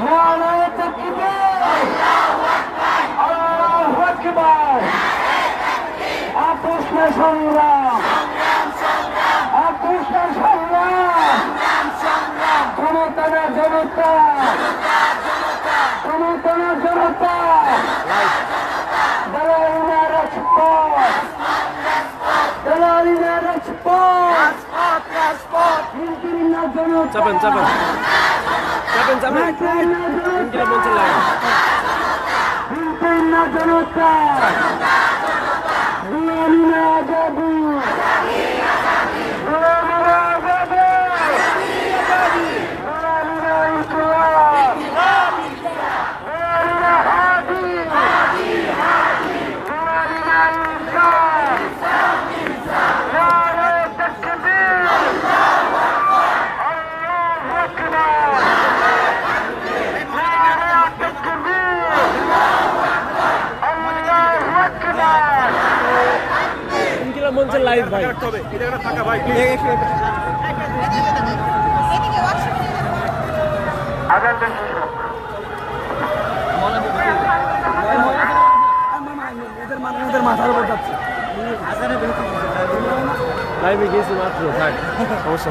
নারায়ে তাকবীর আল্লাহু আকবার আপোষ সংগ্রাম আপোষ সংগ্রাম ক্ষমতা না জনতা ক্ষমতা জনতা দালালি না রাজপথ দালালি না রাজপথ চাপেন চাপেন চাপেন হিন্দুরি না? তিন কিলো জনতা পঞ্চাশ লাগে হিন্দুরি না জনতা দালালি না আজাদি দালালি না আজাদি দালালি না ইনকলাব দালালি না হাদি দালালি না ইনসাফ নারায়ে তাকবীর আল্লাহু আকবার নারায়ে তাকবীর আল্লাহু আকবার তিন লাইভ ভাই। মাথার উপর যাচ্ছে লাইভে গিয়েছি মাত্র থাক সমস্যা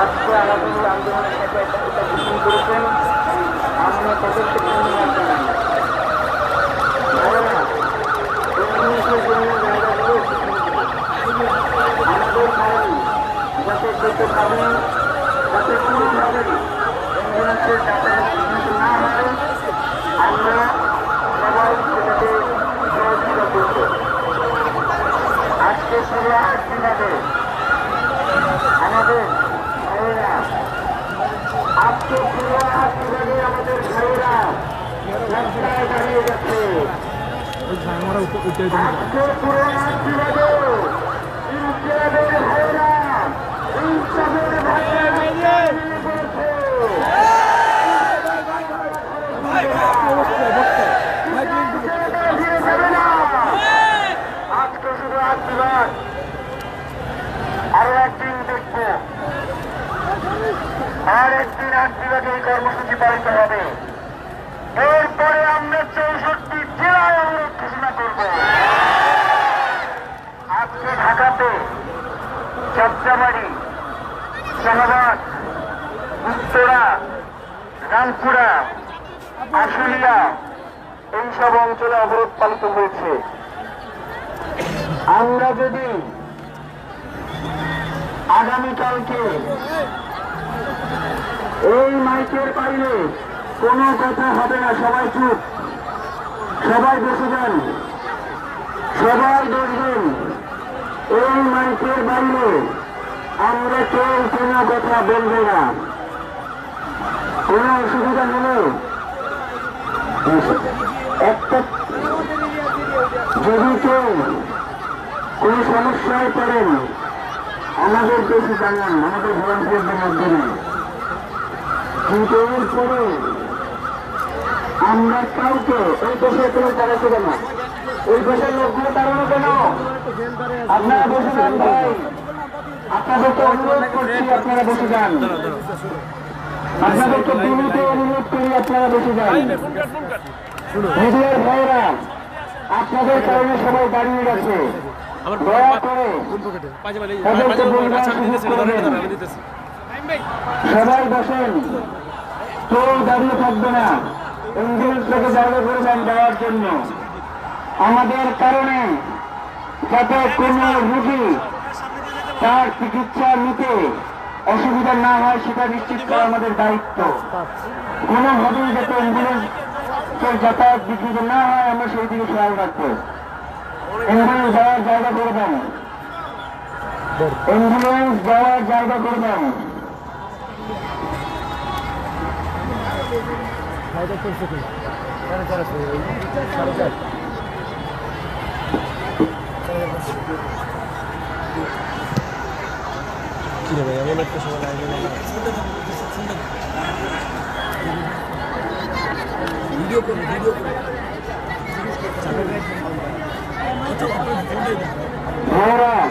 আজকে আমাদের এই আন্দোলনের সাথে একটা একটা ঘোষণ করেছেন আমরা তাদেরকে ধন্যবাদ জানাই ভাইয়েরা, ইংলিশের জন্য জায়গাগুলো আমাদের ভাই যাতে যেতে পারেন যাতে কোনোভাবেই অ্যাম্বুলেন্সের যাতায়াত ঠিকমতো না হয় আমরা সবাই সেটাতে সহযোগিতা করব আজকে ষোলো আট দিনাদের আমাদের ভাইয়েরা আজকে পুরো আট দিনাদের আমাদের ভাইয়েরা রাস্তায় দাঁড়িয়ে গেছে আজকে পুরো আট দিনাদের ইনকিলাবের ভাইয়েরা ইনসাফের ভাইয়েরা রাস্তায় নেমে পড়েছে। ফিরে যাবে না। আজকে শুধু আট দিন আরও একদিন দেখব আর একদিন আট বিভাগে এই কর্মসূচি পালিত হবে এরপরে আমরা চৌষট্টি জেলায় ঘোষণা করব আজকে ঢাকাতে যাত্রাবাড়ি শাহবাগ উত্তরা, রামপুরা, আশুলিয়া, এইসব অঞ্চলে অবরোধ পালিত হয়েছে। আমরা যদি আগামীকালকে এই মাইকের বাইরে কোনো কথা হবে না, সবাই চুপ। সবাই বসে যান। সবাই দেখবেন এই মাইকের বাইরে আমরা কেউ কোনো কথা বলব না। কোনো অসুবিধা হলে একটা যদি কেউ কোনো সমস্যায় পড়েন, আমাদের বেশি জানান, আমাদের ভলান্টিয়ারদের মাধ্যমে কিন্তু এরপরে আমরা কাউকে ওই দেশে কোনো দাঁড়াতে না ওই দেশের লোকগুলো দাঁড়ানো কেন আপনারা বসে যান ভাই আপনাদেরকে অনুরোধ করছি আপনারা বসে যান আপনাদেরকে বিনীত অনুরোধ করি আপনারা বসে যান মিডিয়ার ভাইরা আপনাদের কারণে সবাই দাঁড়িয়ে গেছে দয়া করে তাদেরকে আচ্ছা সুযোগ করবেন। সবাই বসেন কেউ দাঁড়িয়ে থাকবে না থেকে জায়গা করে যান দেওয়ার জন্য। আমাদের কারণে যাতে কোনো রুগী তার চিকিৎসা নিতে অসুবিধা না হয়, সেটা নিশ্চিত করা আমাদের দায়িত্ব। কোনোভাবেই যাতে অ্যাম্বুলেন্সের যাতায়াত বিঘ্নিত না হয়, আমরা সেই দিকে খেয়াল রাখব। অ্যাম্বুলেন্স যাওয়ার জায়গা করে দেন। অ্যাম্বুলেন্স যাওয়ার জায়গা করে দেন। 体になるからそういう。切ればやめなくてしょうがない医療庫の医療庫ほら